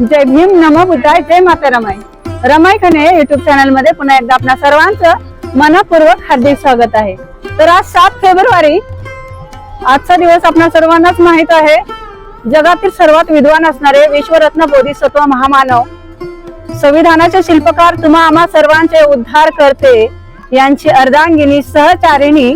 जय भीम नमो बुद्धाय जय माता रमाई. रमाई खने युट्यूब चॅनलमध्ये पुन्हा एकदा आपणा सर्वांचं मनपूर्वक हार्दिक स्वागत आहे. तर आज सात फेब्रुवारी आजचा दिवस आपणा सर्वांनाच माहीत आहे. जगातील सर्वात विद्वान असणारे विश्वरत्न बोधिसत्व महामानव संविधानाचे शिल्पकार तुम्हा आम्हा सर्वांचे उद्धार करते यांची अर्धांगिनी सहचारिणी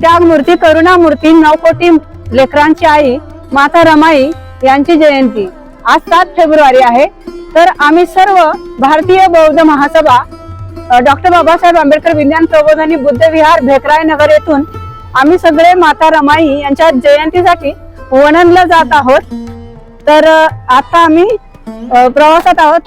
त्यागमूर्ती करुणामूर्ती नवकोटी लेकरांची आई माता रमाई यांची जयंती. आज सात फेब्रुवारी आहे. तर आम्ही सर्व भारतीय बौद्ध महासभा डॉक्टर बाबासाहेब आंबेडकर विज्ञान प्रबोधनी बुद्ध विहार भेकराय नगर येथून आम्ही सगळे माता रमाई यांच्या जयंतीसाठी वणनला जात आहोत. तर आता आम्ही प्रवासात आहोत.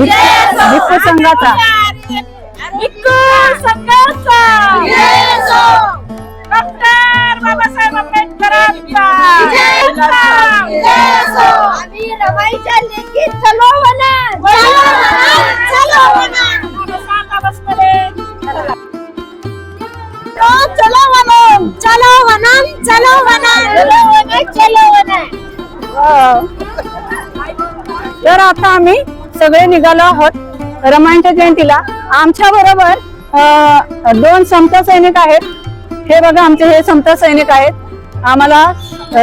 भिक्खू संघाचा. भिक्खू संघाचा डॉक्टर बाबासाहेब आंबेडकरांचा आम्ही रमाईच्या लेखी चलो वना चलो वना चलो वनम चलो वनम चलो वना चलो वना चलो वना तर आता आम्ही सगळे निघालो आहोत. रमायणच्या जयंतीला. आमच्या बरोबर दोन समता सैनिक आहेत. हे बघा आमचे हे समता सैनिक आहेत. आम्हाला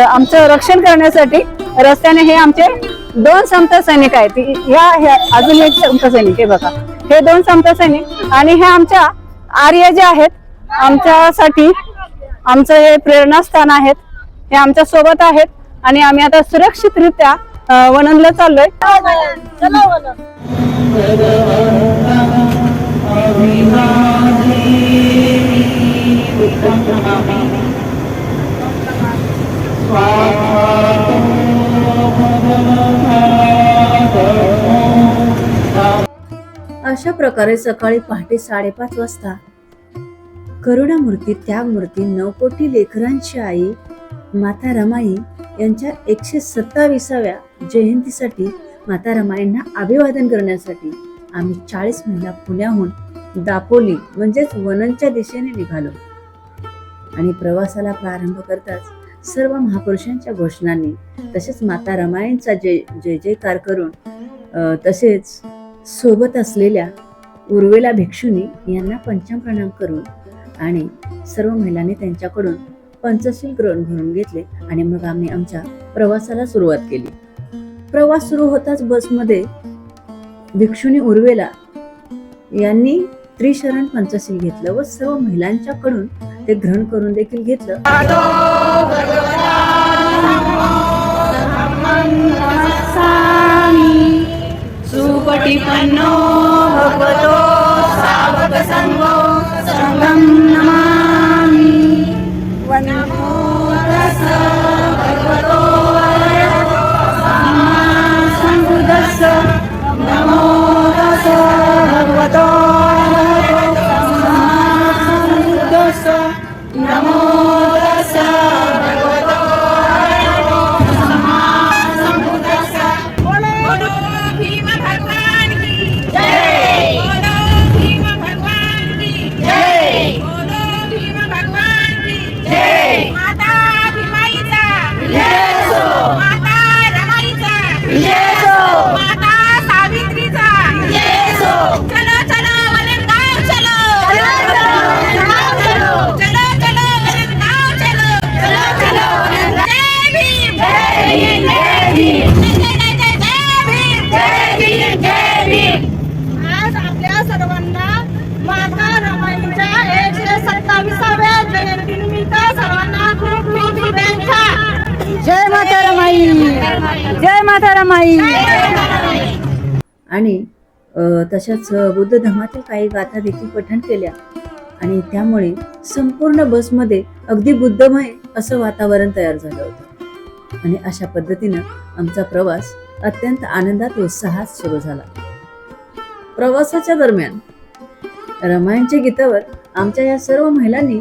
आमचं रक्षण करण्यासाठी रस्त्याने हे आमचे दोन समता सैनिक आहेत. ह्या ह्या अजून एक समता सैनिक हे बघा. हे दोन समता सैनिक आणि हे आमच्या आर्य जे आहेत आमच्यासाठी आमचं हे प्रेरणास्थान आहेत. हे आमच्यासोबत आहेत आणि आम्ही आता सुरक्षितरित्या अ, वणंदला चाललोय. अशा प्रकारे सकाळी पहाटे साडेपाच वाजता करुणामूर्ती त्यागमूर्ती नवकोटी लेकरांची आई माता रमाई यांच्या एकशे सत्ताविसाव्या जयंतीसाठी माता रमाईंना अभिवादन करण्यासाठी आम्ही चाळीस महिला पुण्याहून दापोली म्हणजेच वनंच्या दिशेने निघालो. आणि प्रवासाला प्रारंभ करताच सर्व महापुरुषांच्या घोषणांनी तसेच माता रमाईंचा जय जय जयकार करून तसेच सोबत असलेल्या उर्वेला भिक्षुनी यांना पंचम प्रणाम करून आणि सर्व महिलांनी त्यांच्याकडून पंचशील ग्रहण भरून घेतले आणि मग आम्ही आमच्या प्रवासाला सुरुवात केली. प्रवास सुरू होताच बसमध्ये भिक्षुनी उर्वेला यांनी त्रिशरण पंचशील घेतलं व सर्व महिलांच्याकडून ते ग्रहण करून देखील घेतलं. सुपटिपन्नो भगवतो सावक संगो संगम नमामि वनमो माता रमाई जय माता रमाई आणि तशाच बुद्ध धर्मातील काही गाथा देखील पठण केल्या. आणि त्यामुळे संपूर्ण बसमध्ये अगदी बुद्धमय असं वातावरण तयार झालं होतं. आणि अशा पद्धतीनं आमचा प्रवास अत्यंत आनंदात उत्साहात सुरू झाला. प्रवासाच्या दरम्यान रामायणच्या गीतावर आमच्या या सर्व महिलांनी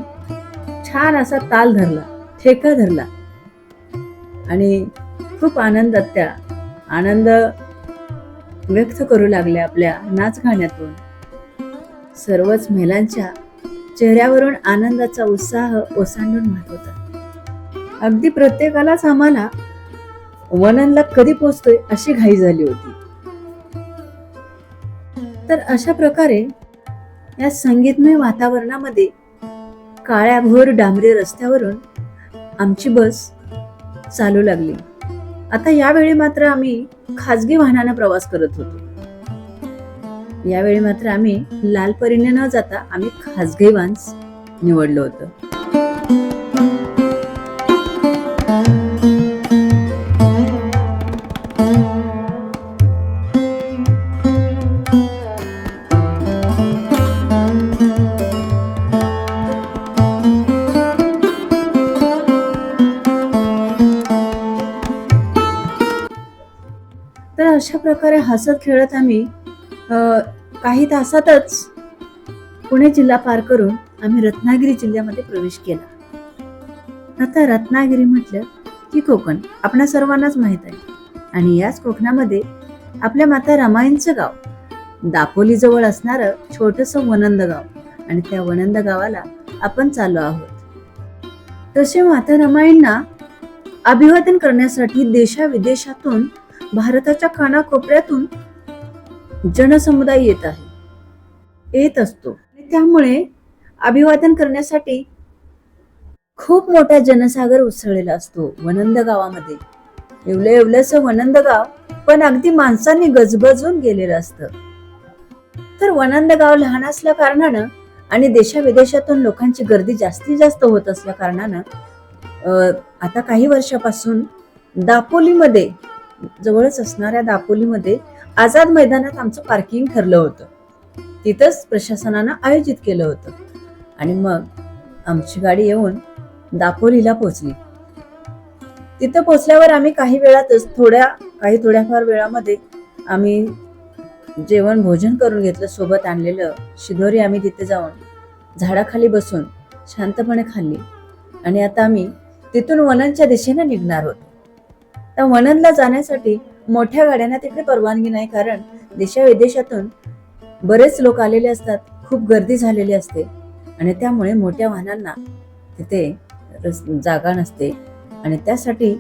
छान असा ताल धरला ठेका धरला. आणि खूप आनंदात त्या आनंद व्यक्त करू लागल्या आपल्या नाच गाण्यातून. सर्वच महिलांच्या चेहऱ्यावरून आनंदाचा उत्साह ओसांडून वाहत होता. अगदी प्रत्येकालाच आम्हाला वननला कधी पोचतोय अशी घाई झाली होती. तर अशा प्रकारे या संगीतमय वातावरणामध्ये काळ्याभोर डांबरी रस्त्यावरून आमची बस चालू लागली. आता यावेळी मात्र आम्ही खाजगी वाहनानं प्रवास करत होतो. यावेळी मात्र आम्ही लाल परीने न जाता आम्ही खाजगी वाहन निवडलं होतं. अशा प्रकारे हसत खेळत आम्ही काही तासातच पुणे जिल्हा पार करून आम्ही रत्नागिरी जिल्ह्यामध्ये प्रवेश केला. आता रत्नागिरी म्हटलं की कोकण आपणा सर्वांनाच माहीत आहे. आणि याच कोकणामध्ये आपल्या माता रमाईंचं गाव दापोली जवळ असणारं छोटस वनंद गाव आणि त्या वनंद गावाला आपण चाललो आहोत. तसे माता रमाईंना अभिवादन करण्यासाठी देशाविदेशातून भारताच्या कानाकोपऱ्यातून जनसमुदाय येत आहे. येत असतो. त्यामुळे अभिवादन करण्यासाठी खूप मोठा जनसागर उसळलेला असतो वनंद गावामध्ये. एवढं एवढंसं वनंद गाव पण अगदी माणसांनी गजबजून गेलेलं असतं. तर वनंद गाव लहान असल्या कारणानं आणि देशाविदेशातून लोकांची गर्दी जास्तीत जास्त होत असल्या कारणानं अं, आता काही वर्षापासून दापोलीमध्ये जवळच असणाऱ्या दापोलीमध्ये आझाद मैदानात आमचं पार्किंग ठरलं होतं. तिथंच प्रशासनानं आयोजित केलं होतं. आणि मग आमची गाडी येऊन दापोलीला पोचली तिथं पोचल्यावर आम्ही काही वेळातच थोड्या काही थोड्याफार वेळामध्ये आम्ही जेवण भोजन करून घेतलं सोबत आणलेलं शिदोरी आम्ही तिथे जाऊन झाडाखाली बसून शांतपणे खाल्ली. आणि आता आम्ही तिथून वनांच्या दिशेने निघणार होतो. तर वनंदला जाण्यासाठी मोठ्या गाड्यांना तिकडे परवानगी नाही कारण देशाविदेशातून बरेच लोक आलेले असतात खूप गर्दी झालेली असते. आणि त्यामुळे मोठ्या वाहनांना तिथे जागा नसते. आणि त्यासाठी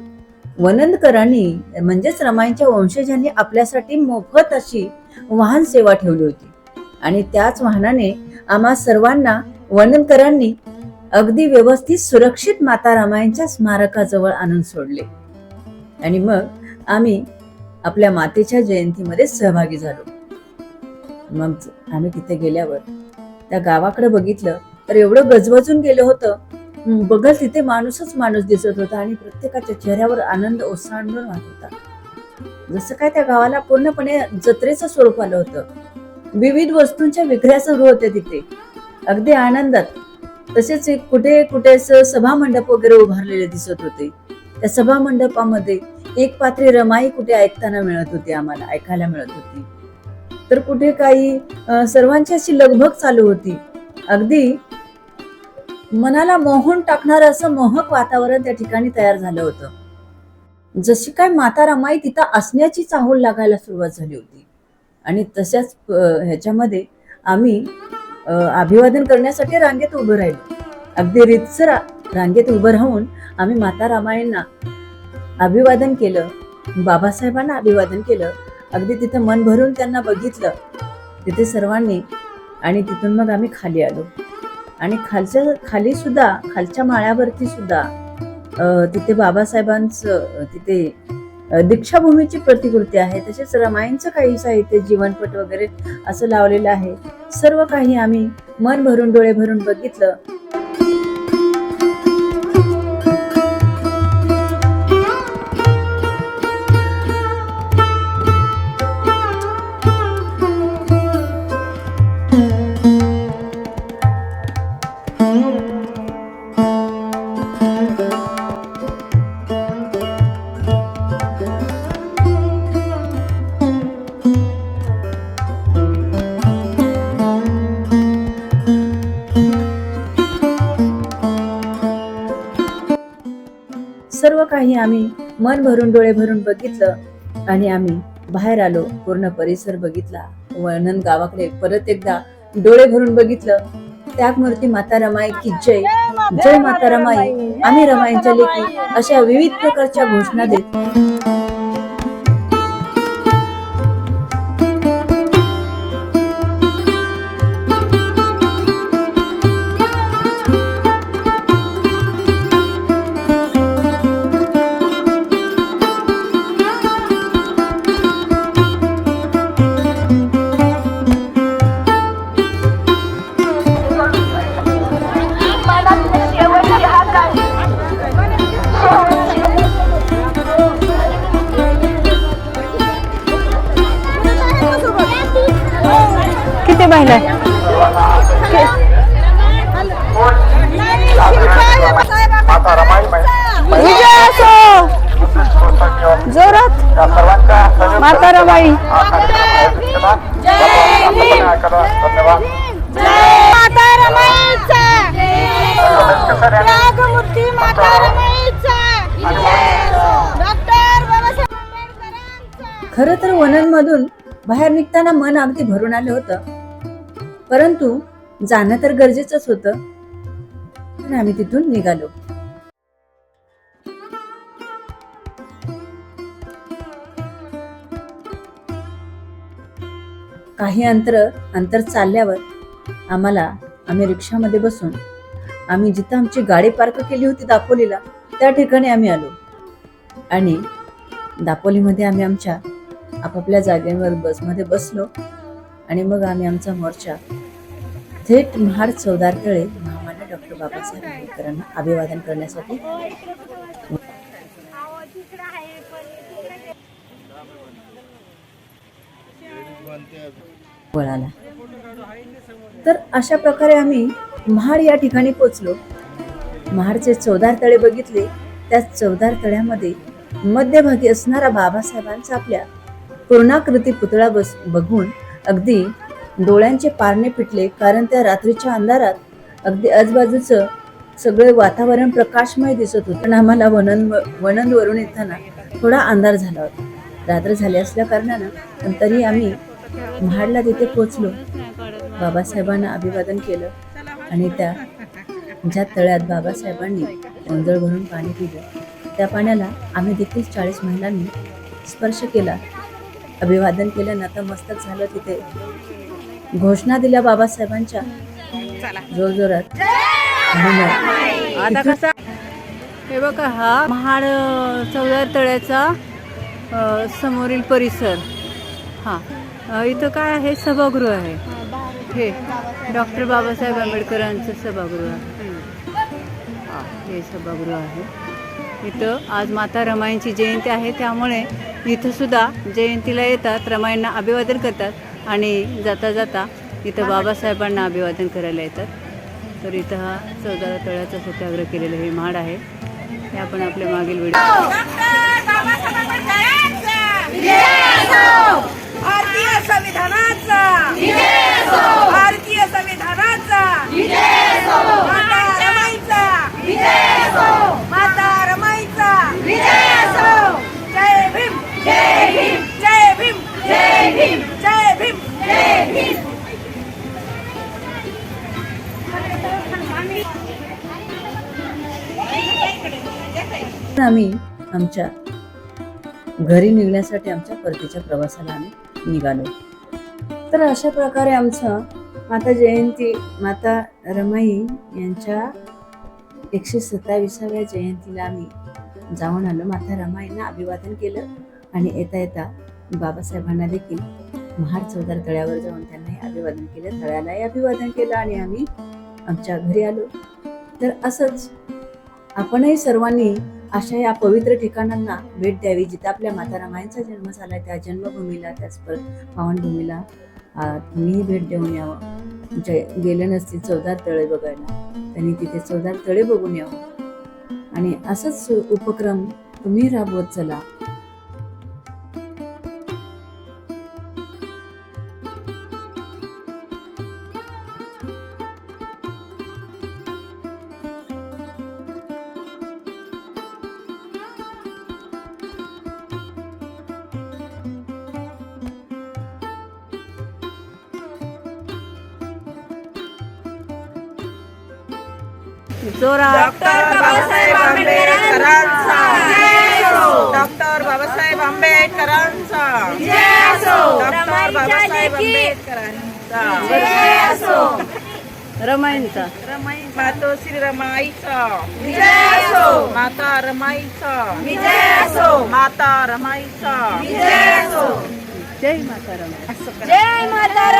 वनंदकरांनी म्हणजेच रमाईंच्या वंशजांनी आपल्यासाठी मोफत अशी वाहन सेवा ठेवली होती. आणि त्याच वाहनाने आम्हा सर्वांना वनंदकरांनी अगदी व्यवस्थित सुरक्षित माता रामायणच्या स्मारकाजवळ आणून सोडले. आणि मग आम्ही आपल्या मातेच्या जयंतीमध्ये सहभागी झालो. मग आम्ही तिथे गेल्यावर त्या गावाकडे बघितलं तर एवढं गजबजून गेलं होतं. बघल तिथे माणूसच माणूस दिसत होता आणि प्रत्येकाच्या चेहऱ्यावर आनंद ओसांडून वाहत होता. जसं काय त्या गावाला पूर्णपणे जत्रेचं स्वरूप आलं होतं. विविध वस्तूंच्या विक्र्या सुरू होत्या तिथे. अगदी आनंदात. तसेच कुठे कुठे असं सभा मंडप वगैरे उभारलेले दिसत होते. त्या सभा मंडपामध्ये एक पात्री रमाई कुठे ऐकताना मिळत होती आम्हाला ऐकायला मिळत होती. तर कुठे काही सर्वांची अशी लगभग चालू होती. अगदी मनाला मोहून टाकणारं असं मोहक वातावरण त्या ठिकाणी तयार झालं होतं. जशी काय माता रमाई तिथं असण्याची चाहूल लागायला सुरुवात झाली होती. आणि तशाच ह्याच्यामध्ये आम्ही अभिवादन करण्यासाठी रांगेत उभं राहिलो. अगदी रितसर रांगेत उभं राहून आम्ही माता रामायणना अभिवादन केलं. बाबासाहेबांना अभिवादन केलं. अगदी तिथं मन भरून त्यांना बघितलं. तिथे सर्वांनी आणि तिथून मग आम्ही खाली आलो. आणि खालच्या खाली सुद्धा खालच्या माळ्यावरती सुद्धा अं, तिथे बाबासाहेबांचं तिथे दीक्षाभूमीची प्रतिकृती आहे. तसेच रामायणचं काही साहित्य जीवनपट वगैरे असं लावलेलं आहे. सर्व काही आम्ही मन भरून डोळे भरून बघितलं. सर्व काही आम्ही मन भरून डोळे भरून बघितलं आणि आम्ही बाहेर आलो पूर्ण परिसर बघितला वर्णन गावाकडे परत एकदा डोळे भरून बघितलं. त्यागमूर्ती माता रमाई की जय. जय माता रमाई. आम्ही रमाईंच्या लेखी अशा विविध प्रकारच्या घोषणा देत विजय असो. जोरात. माता रमाई. माता रमाईचा. रमाईचा. खर तर वनांमधून बाहेर निघताना मन अगदी भरून आलं होतं. परंतु जाणं तर गरजेचंच होतं. पण आम्ही तिथून निघालो. काही अंतर अंतर चालल्यावर आम्हाला आम्ही रिक्षामध्ये बसून आम्ही जिथं आमची गाडी पार्क केली होती दापोलीला त्या ठिकाणी आम्ही आलो. आणि दापोलीमध्ये आम्ही आमच्या आपापल्या जागेवर बसमध्ये बसलो. आणि मग आम्ही आमचा मोर्चा थेट महाड चौदार तळे महामान्य डॉक्टर बाबासाहेब आंबेडकरांना अभिवादन करण्यासाठी वळाला. तर अशा प्रकारे आम्ही महाड या ठिकाणी पोचलो. महाडचे चौदार तळे बघितले. त्या चौदार तळ्यामध्ये मध्यभागी असणारा बाबासाहेबांचा आपल्या पूर्णाकृती पुतळा बस बघून अगदी डोळ्यांचे पारणे पिटले कारण त्या रात्रीच्या अंधारात अगदी आजूबाजूचं सगळे वातावरण प्रकाशमय दिसत होतं. पण आम्हाला वनन वनंदवरून येताना थोडा अंधार झाला होता. रात्र झाली असल्या कारणानं तरी आम्ही महाडला तिथे पोचलो बाबासाहेबांना अभिवादन केलं आणि त्या ज्या तळ्यात बाबासाहेबांनी ओंजळ भरून पाणी पिलं त्या पाण्याला आम्ही देखील चाळीस महिलांनी स्पर्श केला. अभिवादन केलं नतमस्तक झालं तिथे. घोषणा दिल्या बाबासाहेबांच्या. जोरजोरात. आता कसा हे बघा हा महाड चौदार तळ्याचा समोरील परिसर. हा. इथं काय आहे? सभागृह आहे. हे डॉक्टर बाबासाहेब आंबेडकरांचं सभागृह आहे. हा, हे सभागृह आहे. इथं आज माता रमाईंची जयंती आहे. त्यामुळे इथं सुद्धा जयंतीला येतात रमाईंना अभिवादन करतात. आणि जाता जाता इथं बाबासाहेबांना अभिवादन करायला येतात. तर इथं हा चौदा तळ्याचा सत्याग्रह केलेलं हे महाड आहे. हे आपण आपल्या मागील व्हिडिओ भारतीय संविधानाचा. भारतीय संविधानाचा. माता रमाईचा. माता रमाईचा. जय भीम. जय भीम. जय भीम. जय भीम. जय भीम जय भीम आम्ही आमच्या घरी निघण्यासाठी आमच्या परतीच्या प्रवासाला आम्ही निघालो. तर अशा प्रकारे आमचं माता जयंती माता रमाई यांच्या एकशे सत्तावीसाव्या जयंतीला आम्ही जाऊन आलो. माता रमाईंना अभिवादन केलं आणि येता येता बाबासाहेबांना देखील महार चौदार तळ्यावर जाऊन त्यांनाही अभिवादन केलं. तळ्यालाही अभिवादन केलं आणि आम्ही आमच्या घरी आलो. तर असंच आपणही सर्वांनी अशा या पवित्र ठिकाणांना भेट द्यावी जिथे आपल्या माता रामायणचा जन्म झाला त्या जन्मभूमीला त्याच पर पावनभूमीला तुम्हीही भेट देऊन यावं. जे गेले नसतील चौदार तळे बघायला त्यांनी तिथे चौदार तळे बघून यावं. आणि असंच उपक्रम तुम्ही राबवत चला. जोरात. डॉक्टर बाबासाहेब आंबेडकरांचा. डॉक्टर बाबासाहेब आंबेडकरांचा. डॉक्टर बाबासाहेब आंबेडकरांचा. रमाईंचा. रमाई मातो श्री रमाईचा. माता रमाईचा. माता रमाईचा. जय माता रमाई. जय माता